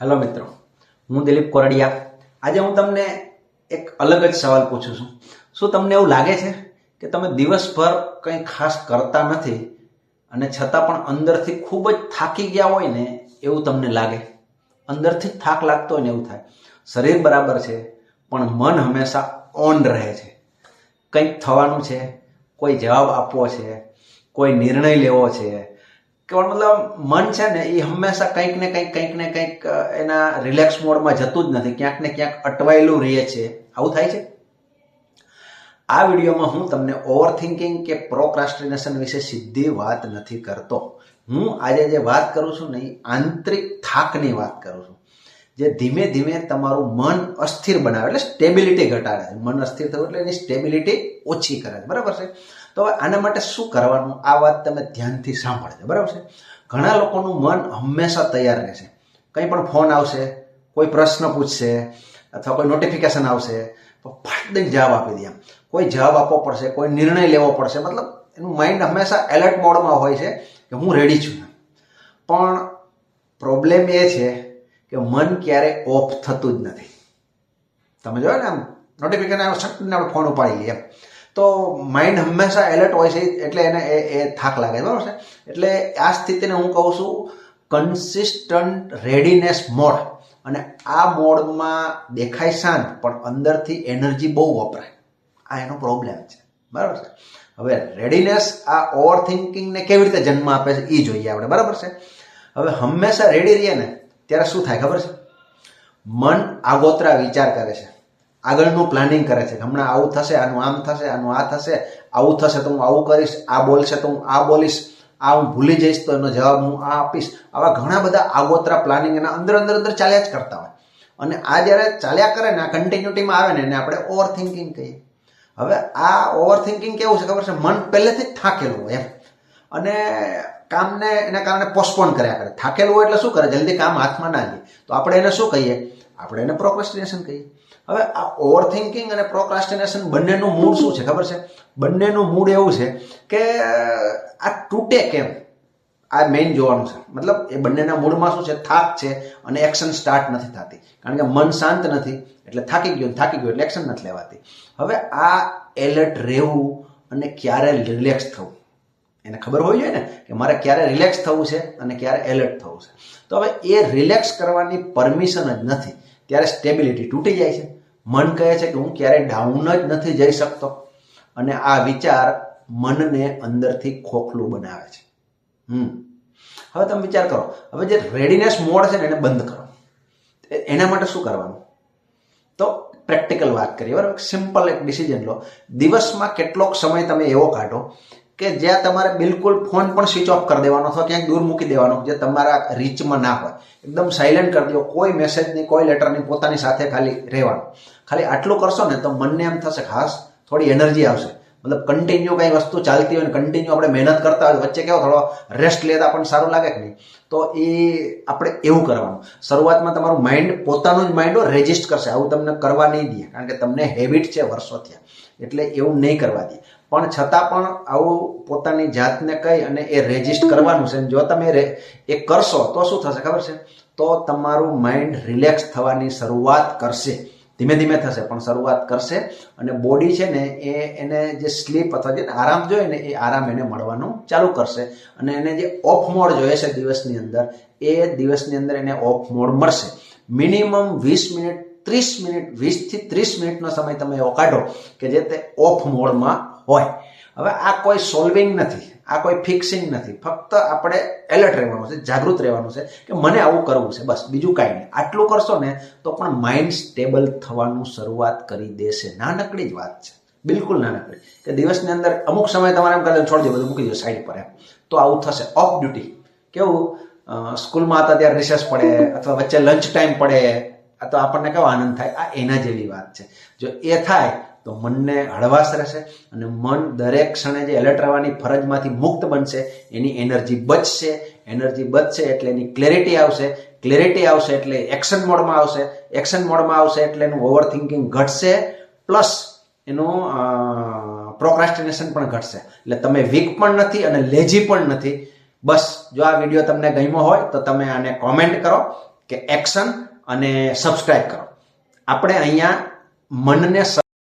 Hello મિત્રો, હું દિલીપ કોરડિયા. આજે હું તમને એક અલગ જ સવાલ પૂછું છું. શું તમને એવું લાગે છે કે તમે દિવસભર કંઈ ખાસ કરતા નથી અને છતાં પણ અંદરથી ખૂબ જ થાકી ગયા હોય ને એવું તમને લાગે? અંદરથી થાક લાગતો હોય ને એવું થાય. શરીર બરાબર છે, પણ મન હંમેશા ઓન રહે છે. કંઈક થવાનું છે, કોઈ જવાબ આપવો છે, કોઈ નિર્ણય લેવો છે કે મતલબ મન છે ને એ હંમેશા કંઈક ને કંઈક કંઈક ને કંઈક એના રિલેક્સ મોડમાં જતું જ નથી. ક્યાંક ને ક્યાંક અટવાયેલું રહે છે. આવું થાય છે? આ વિડીયોમાં હું તમને ઓવર થિંકિંગ કે પ્રોક્રાસ્ટિનેશન વિશે સીધી વાત નથી કરતો. હું આજે જે વાત કરું છું ને એ આંતરિક થાકની વાત કરું છું. જે ધીમે ધીમે તમારું મન અસ્થિર બનાવે, એટલે સ્ટેબિલિટી ઘટાડે છે. મન અસ્થિર થયું એટલે એની સ્ટેબિલિટી ઓછી કરે છે. બરાબર છે? તો હવે આના માટે શું કરવાનું? આ વાત તમે ધ્યાનથી સાંભળજો, બરાબર છે? ઘણા લોકોનું મન હંમેશા તૈયાર રહે છે કંઈ પણ ફોન આવશે, કોઈ પ્રશ્ન પૂછશે, અથવા કોઈ નોટિફિકેશન આવશે, તો ફાટ દઈને જવાબ આપી દે એમ. કોઈ જવાબ આપવો પડશે, કોઈ નિર્ણય લેવો પડશે, મતલબ એનું માઇન્ડ હંમેશા એલર્ટ મોડમાં હોય છે કે હું રેડી છું પણ પ્રોબ્લેમ એ છે કે મન ક્યારે ઓફ થતું જ નથી. તમે જોયો ને આમ? નોટિફિકેશન આવે સટને આપણે ફોન ઉપાડી લઈએ તો માઇન્ડ હંમેશા એલર્ટ હોય છે, એટલે એને એ એ થાક લાગે બરાબર છે? એટલે આ સ્થિતિને હું કહું છું કન્સિસ્ટન્ટ રેડીનેસ મોડ અને આ મોડમાં દેખાય શાંત, પણ અંદરથી એનર્જી બહુ વપરાય. આ એનો પ્રોબ્લેમ છે. બરાબર છે? હવે રેડીનેસ આ ઓવર થિંકિંગને કેવી રીતે જન્મ આપે છે એ જોઈએ આપણે. બરાબર છે? હવે હંમેશા રેડી રહીએ ને, ત્યારે શું થાય ખબર છે? મન આગોતરા વિચાર કરે છે. આગળનું પ્લાનિંગ કરે છે હમણાં આવું થશે, આનું આમ થશે, આનું આ થશે, આવું થશે તો હું આવું કરીશ, આ બોલશે તો હું આ બોલીશ, આ હું ભૂલી જઈશ તો એનો જવાબ હું આ આપીશ. આવા ઘણા બધા આગોતરા પ્લાનિંગ એના અંદર અંદર અંદર ચાલ્યા જ કરતા હોય. અને આ જ્યારે ચાલ્યા કરે ને, આ કન્ટિન્યુટીમાં આવે ને, એને આપણે ઓવર થિંકિંગ કહીએ. હવે આ ઓવર થિંકિંગ કેવું છે ખબર છે? મન પહેલેથી જ થાકેલું હોય એમ. અને કામને, એના કારણે પોસ્ટપોન કર્યા કરે. થાકેલું હોય એટલે શું કરે? જલ્દી કામ હાથમાં ના લે. તો આપણે એને શું કહીએ? આપણે એને પ્રોક્રેસ્ટિનેશન કહીએ. હવે આ ઓવર થિંકિંગ અને પ્રોક્રાસ્ટિનેશન બંનેનું મૂળ શું છે? ખબર છે? બંનેનું મૂળ એવું છે કે આ તૂટે કેમ? આ મેઇન જોવાનું છે. મતલબ એ બંનેના મૂળમાં શું છે? થાક છે અને એક્શન સ્ટાર્ટ નથી થતી. કારણ કે મન શાંત નથી, એટલે થાકી ગયું થાકી ગયું એટલે એક્શન નથી લેવાતી. હવે આ એલર્ટ રહેવું અને ક્યારે રિલેક્સ થવું? એને ખબર હોવી જોઈએ ને? કે મારે ક્યારે રિલેક્સ થવું છે અને ક્યારે એલર્ટ થવું છે. તો હવે એ રિલેક્સ કરવાની પરમિશન જ નથી. ત્યારે સ્ટેબિલિટી તૂટી જાય છે. મન કહે છે કે હું ક્યારેય ડાઉન જ નથી જઈ શકતો. અને આ વિચાર મનને અંદરથી ખોખલું બનાવે છે. હમ. હવે તમે વિચાર કરો. હવે જે રેડીનેસ મોડ છે ને એને બંધ કરો. એના માટે શું કરવાનું? તો પ્રેક્ટિકલ વાત કરીએ, બરાબર? સિમ્પલ એક ડિસિઝન લો. દિવસમાં કેટલોક સમય તમે એવો કાઢો કે જ્યાં તમારે બિલકુલ ફોન પણ સ્વિચ ઓફ કરી દેવાનો અથવા ક્યાંક દૂર મૂકી દેવાનો જે તમારા રીચમાં ના હોય. એકદમ સાયલેન્ટ કરી દો. કોઈ મેસેજ નહીં કોઈ લેટર નહીં પોતાની સાથે ખાલી રહેવાનું. ખાલી આટલું કરશો ને તો મનને એમ થશે ખાસ થોડી એનર્જી આવશે. મતલબ કન્ટિન્યુ કઈ વસ્તુ ચાલતી હોય કન્ટિન્યુ આપણે મહેનત કરતા હોય વચ્ચે કેવો થોડો રેસ્ટ લેતા પણ સારું લાગે કે નહીં? તો એ આપણે એવું કરવાનું. શરૂઆતમાં તમારું માઇન્ડ પોતાનું જ માઇન્ડ રેજિસ્ટ કરશે. આવું તમને કરવા નહીં દે. કારણ કે તમને હેબિટ છે વર્ષો થયા. એટલે એવું નહીં કરવા દે. પણ છતાં પણ આવું પોતાની જાતને કહી અને એ રેજિસ્ટ કરવાનું છે. જો તમે એ કરશો, તો શું થશે ખબર છે? તો તમારું માઇન્ડ રિલેક્સ થવાની શરૂઆત કરશે. ધીમે ધીમે થશે, પણ શરૂઆત કરશે અને બોડી છે ને, એ એને જે સ્લીપ અથવા જે આરામ જોઈએ ને, એ આરામ એને મળવાનું ચાલુ કરશે. અને એને જે ઓફ મોડ જોઈએ છે દિવસની અંદર, એ દિવસની અંદર એને ઓફ મોડ મળશે. મિનિમમ વીસ મિનિટ, ત્રીસ મિનિટ, વીસથી ત્રીસ મિનિટનો સમય તમે એવો કાઢો કે જે તે ઓફ મોડમાં હોય. હવે આ કોઈ સોલ્વિંગ નથી, આ કોઈ ફિક્સિંગ નથી. ફક્ત આપણે એલર્ટ રહેવાનું છે, જાગૃત રહેવાનું છે કે મને આવું કરવું છે, બસ, બીજું કાંઈ નહીં. આટલું કરશો ને તો પણ માઇન્ડ સ્ટેબલ થવાનું શરૂઆત કરી દેશે. નાનકડી જ વાત છે. બિલકુલ નાનકડી. કે દિવસની અંદર અમુક સમય તમારે એમ કરે છોડી દો, બધું મૂકી દો સાઈડ પર એમ. તો આવું થશે. ઓફ ડ્યુટી કેવું? સ્કૂલમાં હતા ત્યારે રિસેસ પડે, અથવા વચ્ચે લંચ ટાઈમ પડે અથવા આપણને કેવો આનંદ થાય? આ એના જેવી વાત છે. જો એ થાય તો મનને હળવાશ રહેશે અને મન દરેક ક્ષણે જે એલર્ટ રહેવાની ફરજમાંથી મુક્ત બનશે, એની એનર્જી બચશે. એનર્જી બચશે એટલે એની ક્લેરિટી આવશે. ક્લેરિટી આવશે એટલે એક્શન મોડમાં આવશે. એક્શન મોડમાં આવશે એટલે એનું ઓવર થિંકિંગ ઘટશે. પ્લસ એનું પ્રોક્રાસ્ટિનેશન પણ ઘટશે. એટલે તમે વીક પણ નથી અને લેજી પણ નથી. બસ, જો આ વીડિયો તમને ગમ્યો હોય તો તમે આને કોમેન્ટ કરો કે એક્શન અને સબસ્ક્રાઈબ કરો. આપણે અહીંયા મનને